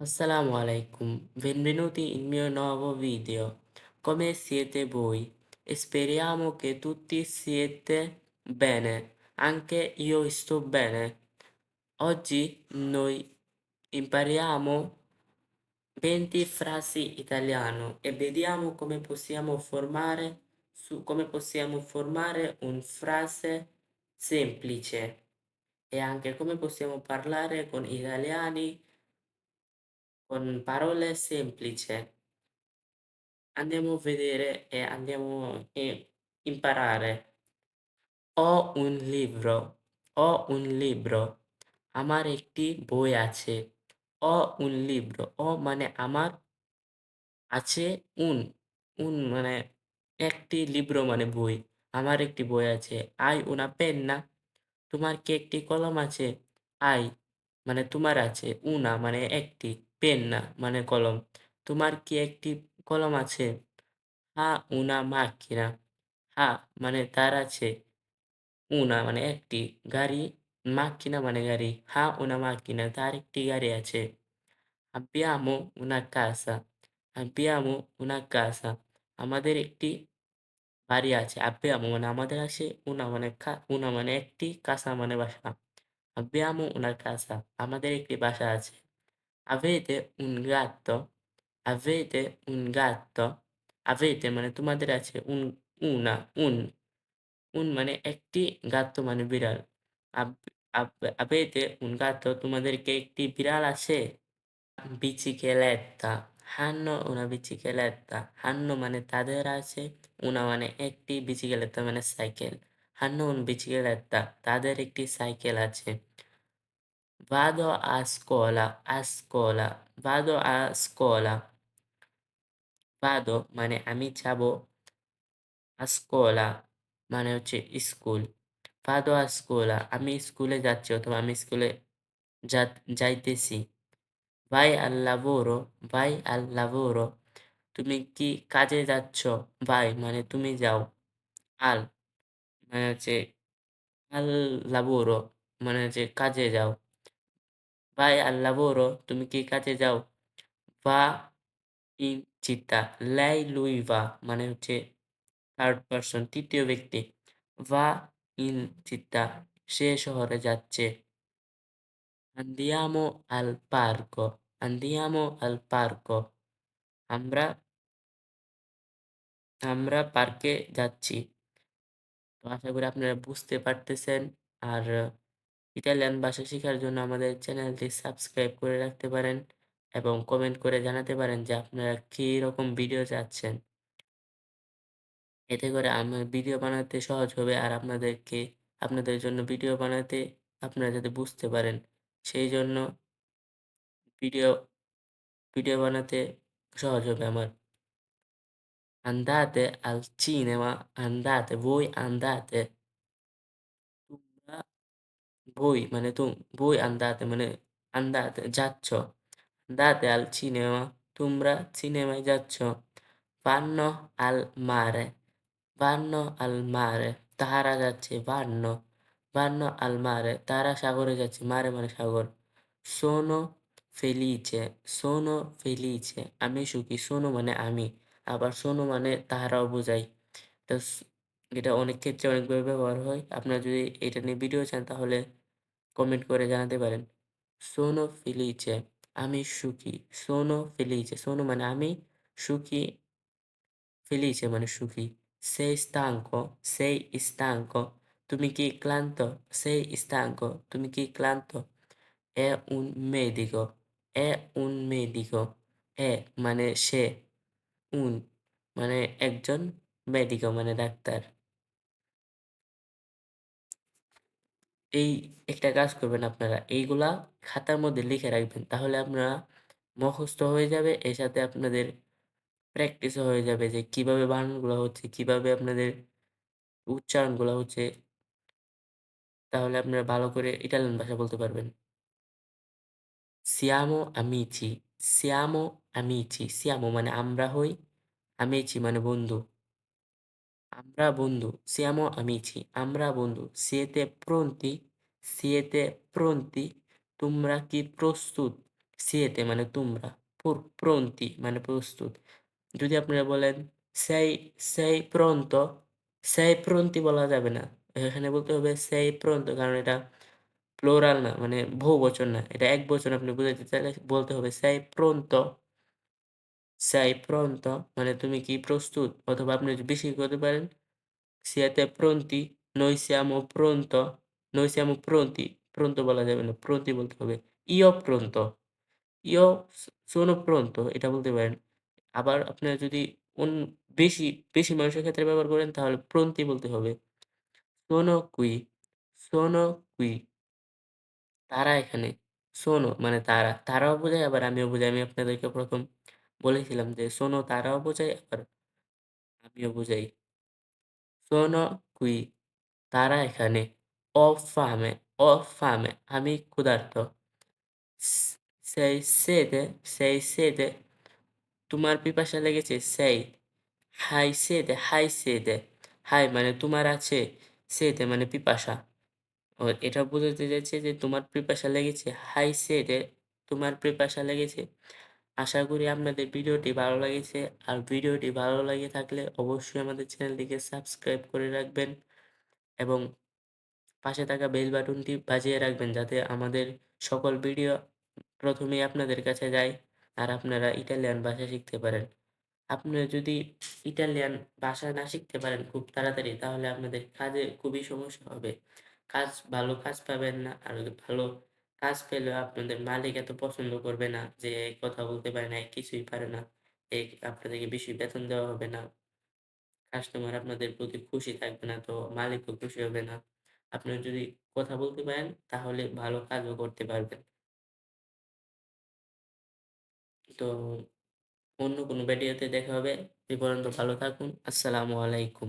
Assalamu alaikum, benvenuti in mio nuovo video. Come siete voi? Speriamo che tutti siete bene. Anche io sto bene. Oggi noi impariamo 20 frasi italiano e vediamo come possiamo formare su come possiamo formare un frase semplice e anche come possiamo parlare con italiani con parole semplici. Andiamo a vedere e andiamo a imparare. Ho un libro, ho un libro, আমার একটি বই আছে। অ un libro, অ মানে আমার, আছে un, un মানে একটি libro মানে বই, আমার একটি বই আছে। Hai una penna? তোমার কি একটি কলম আছে? Hai মানে তোমার আছে, una মানে একটি, পেন না মানে কলম। তোমার কি একটি কলম আছে? হা, উনা, মা, কিনা? হা মানে তার আছে। উনা মানে একটি গাড়ি। মা, কিনা মানে গাড়ি। হা, উনা, মা, কিনা? তার একটি গাড়ি আছে। আব্যামো উনা, কাসা? আব্যামো উনা, কাসা? আমাদের একটি বাড়ি আছে। আব্যামো মানে আমাদের আছে। উনা মানে উনা মানে একটি কাসা মানে বাসা। আব্যামো উনার কাসা। আমাদের একটি বাসা আছে। Avete un gatto? Avete un gatto? Avete মানে তোমাদের আছে, un una un un মানে একটি, gatto মানে বিড়াল। Avete un gatto তোমাদেরকে একটি বিড়াল আছে? Bicicletta hanno una bicicletta hanno মানে তাদের আছে, una মানে একটি, bicicletta মানে সাইকেল। Hanno un bicicletta তাদের একটি সাইকেল আছে। Vado a scuola, a scuola, vado a scuola. Vado মানে আমি যাব, a scuola মানে হচ্ছে স্কুল। Vado a scuola আমি স্কুলে যাচ্ছি অথবা আমি স্কুলে যাইতেছি। Vai al lavoro, vai al lavoro তুমি কি কাজে যাচ্ছ? Vai মানে তুমি যাও। Al মানে হচ্ছে al lavoro মানে হচ্ছে কাজে যাও। Vai al lavoro তুমি কি কাজে যাও? Va in città, lei lui va মানে হচ্ছে থার্ড পারসন তৃতীয় ব্যক্তি। Va in città সে শহরে যাচ্ছে। Andiamo al parco, andiamo al parco আমরা আমরা পার্কে যাচ্ছি। আশা করি আপনারা বুঝতে পারতেছেন। আর ইটালিয়ান ভাষা শেখার জন্য আমাদের চ্যানেলটি সাবস্ক্রাইব করে রাখতে পারেন এবং কমেন্ট করে জানাতে পারেন যে আপনারা কী রকম ভিডিও চাচ্ছেন। এতে করে আমার ভিডিও বানাতে সহজ হবে আর আপনাদেরকে আপনাদের জন্য ভিডিও বানাতে আপনারা যাতে বুঝতে পারেন সেই জন্য ভিডিও ভিডিও বানাতে সহজ হবে আমার। Al cinema, andate, voi andate তোমরা বই মানে তুম বই আন্দাতে মানে আন্দাতে যাচ্ছ দাতে আল সিনেমা তোমরা সিনেমায় যাচ্ছ বান্ন আল মারে বান্ন আল মারে তাহারা যাচ্ছে বান্ন বান্ন আল মারে তারা সাগরে যাচ্ছে মারে মানে সাগর সোনো ফেলিছে সোনো ফেলিছে আমি সুখী সোনো মানে আমি আবার সোনো মানে তাহারাও বোঝাই তো এটা অনেক ক্ষেত্রে অনেকভাবে ব্যবহার হয় আপনারা যদি এটা নিয়ে ভিডিও চান তাহলে কমেন্ট করে জানাতে পারেন। Sono felice আমি সুখী। Sono felice, sono মানে আমি, সুখী, felice মানে সুখী। Sei stanco, sei stanco তুমি কি ক্লান্ত? Sei stanco তুমি কি ক্লান্ত? È un medico, è un medico è মানে সে, un মানে একজন, medico মানে ডাক্তার। এই একটা কাজ করবেন আপনারা। এইগুলা খাতার মধ্যে লিখে রাখবেন। তাহলে আপনারা মুখস্থ হয়ে যাবে। এর সাথে আপনাদের প্র্যাকটিসও হয়ে যাবে যে কীভাবে বানানগুলা হচ্ছে, কীভাবে আপনাদের উচ্চারণগুলো হচ্ছে। তাহলে আপনারা ভালো করে ইটালিয়ান ভাষা বলতে পারবেন। Siamo amici, siamo amici, siamo মানে আমরা হই, amici মানে বন্ধু। আমরা বন্ধু, siamo amici আমরা বন্ধু। Siete pronti, siete pronti তোমরা কি প্রস্তুত? siete মানে তোমরা, pronti মানে প্রস্তুত। যদি আপনারা বলেন sei sei pronto? sei pronti বলা যাবে না। এখানে বলতে হবে sei pronto কারণ এটা প্লুরাল না মানে বহু বহুবচন না। এটা এক একবচন আপনি বুঝাইতে চাইলে বলতে হবে sei pronto? Sei pronto? মানে তুমি কি প্রস্তুত? অথবা আপনি বেশি করতে পারেন siete pronti? Noi প্রন্ত নৈশ্যাম siamo pronti? বলা যাবে না। pronti বলতে হবে। ইয় প্রন্ত ইয় s প্রন্ত এটা বলতে পারেন। আবার আপনারা যদি বেশি, বেশি মানুষের ক্ষেত্রে ব্যবহার করেন তাহলে প্রন্তি বলতে হবে। Sono কুই sono কুই তারা এখানে। sono মানে তারা। তারাও বোঝায় আবার আমিও বোঝাই। আমি আপনাদেরকে ১ম বলেছিলাম যে sono তারাও বোঝায় আবার আমিও বোঝাই। Sono কুই তারা এখানে। Ho fame আমি ক্ষুধার্ত। S sei সেই sete? তোমার পিপাসা লেগেছে? sei hai sete? hai sete? হাই মানে তোমার আছে, sete মানে পিপাসা। ও এটা বোঝাতে চাইছে যে তোমার পিপাসা লেগেছে। hai sete? তোমার পিপাসা লেগেছে। আশা করি আপনাদের ভিডিওটি ভালো লেগেছে। আর ভিডিওটি ভালো লেগে থাকলে অবশ্যই আমাদের চ্যানেলটিকে সাবস্ক্রাইব করে রাখবেন এবং পাশে থাকা বেল বাটনটি বাজিয়ে রাখবেন যাতে আমাদের সকল ভিডিও প্রথমেই আপনাদের কাছে যায় আর আপনারা ইটালিয়ান ভাষা শিখতে পারেন। আপনারা যদি ইটালিয়ান ভাষা না শিখতে পারেন খুব তাড়াতাড়ি তাহলে আপনাদের কাজে খুবই সমস্যা হবে। কাজ, ভালো কাজ পাবেন না। আর ভালো কাজ পেলেও আপনাদের মালিক এত পছন্দ করবে না যে কথা বলতে পারে না, কিছুই পারে না। এই আপনাদেরকে বেশি বেতন দেওয়া হবে না। কাস্টমার আপনাদের প্রতি খুশি থাকবে না, তো মালিকও খুশি হবে না। আপনারা যদি কথা বলতে পারেন তাহলে ভালো কাজও করতে পারবেন। তো অন্য কোনো ভিডিওতে দেখা হবে। সে পর্যন্ত ভালো থাকুন। আসসালামু আলাইকুম।